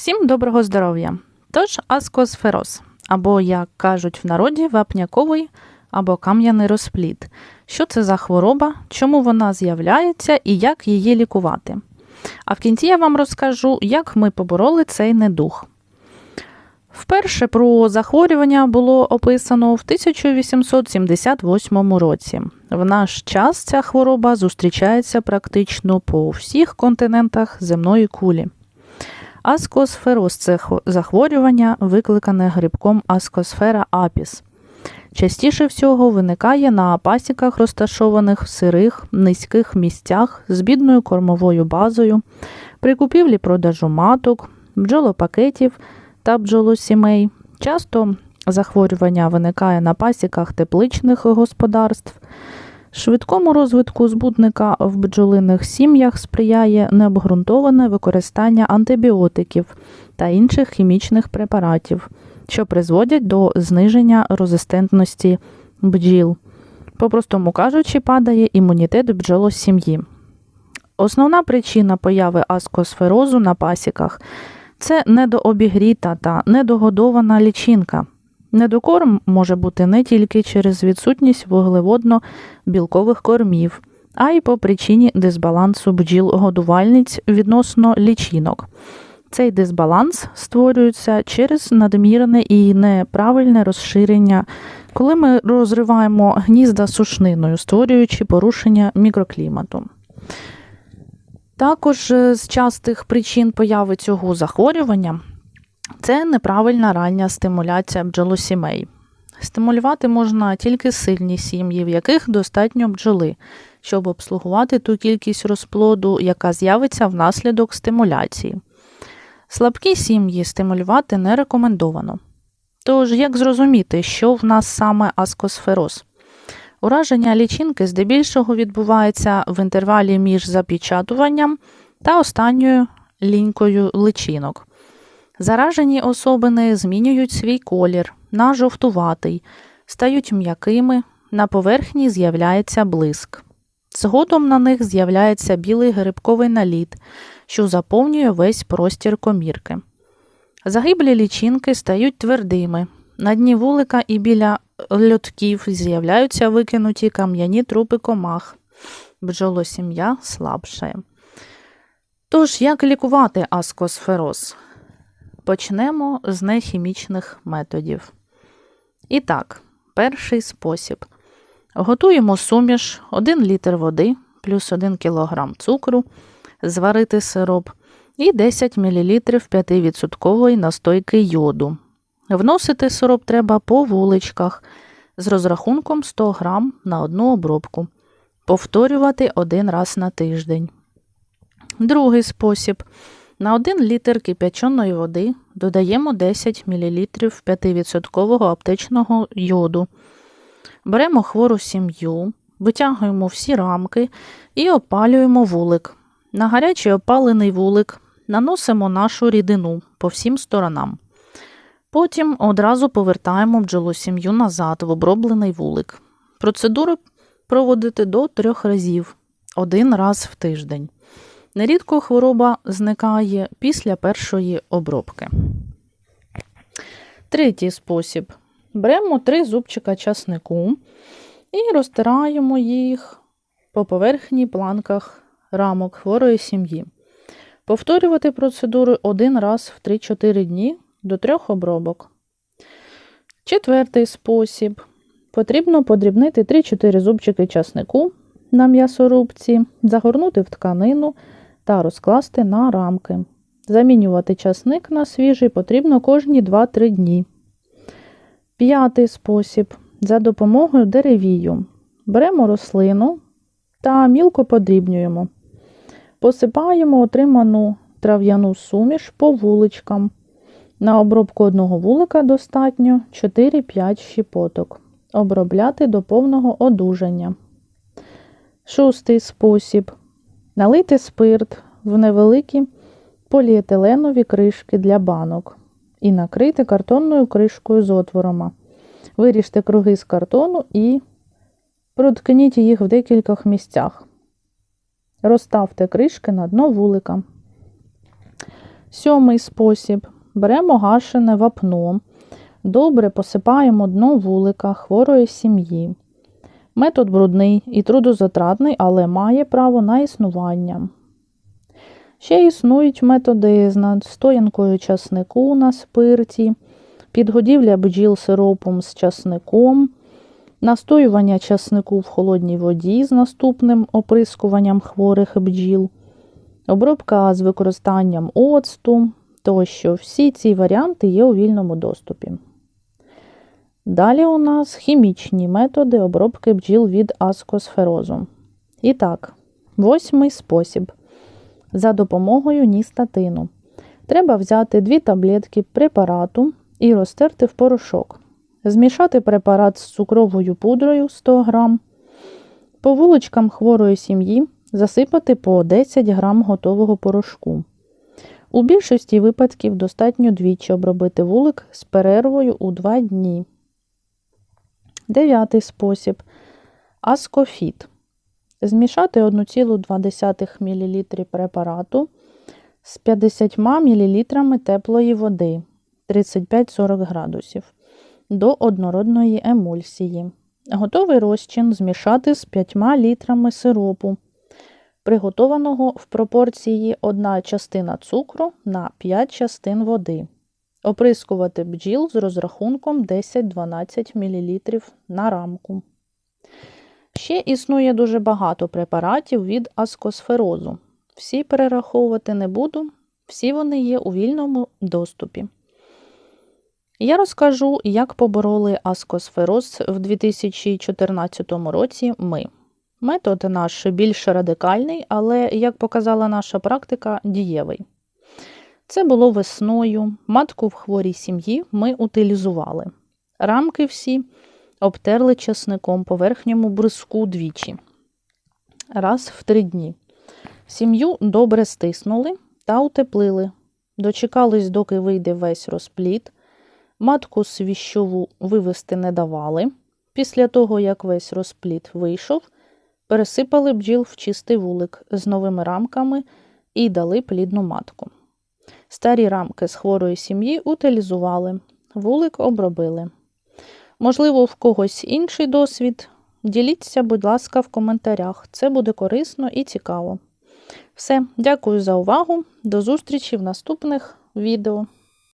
Всім доброго здоров'я! Тож аскосфероз, або, як кажуть в народі, вапняковий або кам'яний розплід. Що це за хвороба, чому вона з'являється і як її лікувати. А в кінці я вам розкажу, як ми побороли цей недух. Вперше про захворювання було описано в 1878 році. В наш час ця хвороба зустрічається практично по всіх континентах земної кулі. Аскосфероз це захворювання, викликане грибком аскосфера апіс. Частіше всього виникає на пасіках, розташованих в сирих, низьких місцях з бідною кормовою базою, при купівлі продажу маток, бджолопакетів та бджолосімей. Часто захворювання виникає на пасіках тепличних господарств. Швидкому розвитку збудника в бджолиних сім'ях сприяє необґрунтоване використання антибіотиків та інших хімічних препаратів, що призводять до зниження резистентності бджіл. По-простому кажучи, падає імунітет бджолосім'ї. Основна причина появи аскосферозу на пасіках це недообігріта та недогодована лічинка. Недокорм може бути не тільки через відсутність вуглеводно-білкових кормів, а й по причині дисбалансу бджіл-годувальниць відносно лічинок. Цей дисбаланс створюється через надмірне і неправильне розширення, коли ми розриваємо гнізда сушниною, створюючи порушення мікроклімату. Також е, з частих причин появи цього захворювання це неправильна рання стимуляція бджолосімей. Стимулювати можна тільки сильні сім'ї, в яких достатньо бджоли, щоб обслугувати ту кількість розплоду, яка з'явиться внаслідок стимуляції. Слабкі сім'ї стимулювати не рекомендовано. Тож, як зрозуміти, що в нас саме аскосфероз? Ураження лічинки здебільшого відбувається в інтервалі між запечатуванням та останньою лінькою личинок. Заражені особини змінюють свій колір на жовтуватий, стають м'якими, на поверхні з'являється блиск. Згодом на них з'являється білий грибковий наліт, що заповнює весь простір комірки. Загиблі лічинки стають твердими. На дні вулика і біля льотків з'являються викинуті кам'яні трупи комах. Бджолосім'я слабшає. Тож, як лікувати аскосфероз? Почнемо з нехімічних методів. І так, перший спосіб. Готуємо суміш 1 літр води плюс 1 кг цукру, зварити сироп і 10 мл 5% настойки йоду. Вносити сироп треба по вуличках з розрахунком 100 г на одну обробку. Повторювати один раз на тиждень. Другий спосіб. На 1 літр кип'яченої води додаємо 10 мл 5% аптечного йоду. Беремо хвору сім'ю, витягуємо всі рамки і опалюємо вулик. На гарячий опалений вулик наносимо нашу рідину по всім сторонам. Потім одразу повертаємо бджолу сім'ю назад в оброблений вулик. Процедуру проводити до трьох разів один раз в тиждень. Нерідко хвороба зникає після першої обробки. Третій спосіб. Беремо три зубчика часнику і розтираємо їх по поверхні планках рамок хворої сім'ї. Повторювати процедуру один раз в 3-4 дні до трьох обробок. Четвертий спосіб. Потрібно подрібнити 3-4 зубчики часнику на м'ясорубці, загорнути в тканину та розкласти на рамки. Замінювати часник на свіжий потрібно кожні 2-3 дні. П'ятий спосіб. За допомогою деревію. Беремо рослину та мілко подрібнюємо. Посипаємо отриману трав'яну суміш по вуличкам. На обробку одного вулика достатньо 4-5 щепоток. Обробляти до повного одужання. Шостий спосіб. Налити спирт в невеликі поліетиленові кришки для банок і накрити картонною кришкою з отворами. Виріжте круги з картону і проткніть їх в декількох місцях. Розставте кришки на дно вулика. Сьомий спосіб. Беремо гашене вапно, добре посипаємо дно вулика хворої сім'ї. Метод брудний і трудозатратний, але має право на існування. Ще існують методи з настоянкою часнику на спирті, підгодівля бджіл сиропом з часником, настоювання часнику в холодній воді з наступним оприскуванням хворих бджіл, обробка з використанням оцту тощо. Всі ці варіанти є у вільному доступі. Далі у нас хімічні методи обробки бджіл від аскосферозу. І так, восьмий спосіб. За допомогою ністатину. Треба взяти дві таблетки препарату і розтерти в порошок. Змішати препарат з цукровою пудрою 100 г. По вуличкам хворої сім'ї засипати по 10 г готового порошку. У більшості випадків достатньо двічі обробити вулик з перервою у 2 дні. Дев'ятий спосіб аскофіт. Змішати 1,2 мл препарату з 50 мл теплої води 35-40 градусів до однородної емульсії. Готовий розчин змішати з 5 літрами сиропу, приготованого в пропорції 1 частина цукру на 5 частин води. Оприскувати бджіл з розрахунком 10-12 мл на рамку. Ще існує дуже багато препаратів від аскосферозу. Всі перераховувати не буду, всі вони є у вільному доступі. Я розкажу, як побороли аскосфероз в 2014 році ми. Метод наш більш радикальний, але, як показала наша практика, дієвий. Це було весною. Матку в хворій сім'ї ми утилізували. Рамки всі обтерли часником по верхньому бруску двічі. Раз в три дні. Сім'ю добре стиснули та утеплили. Дочекались, доки вийде весь розпліт. Матку свіщову вивести не давали. Після того, як весь розпліт вийшов, пересипали бджіл в чистий вулик з новими рамками і дали плідну матку. Старі рамки з хворої сім'ї утилізували, вулик обробили. Можливо, в когось інший досвід. Діліться, будь ласка, в коментарях. Це буде корисно і цікаво. Все, дякую за увагу. До зустрічі в наступних відео.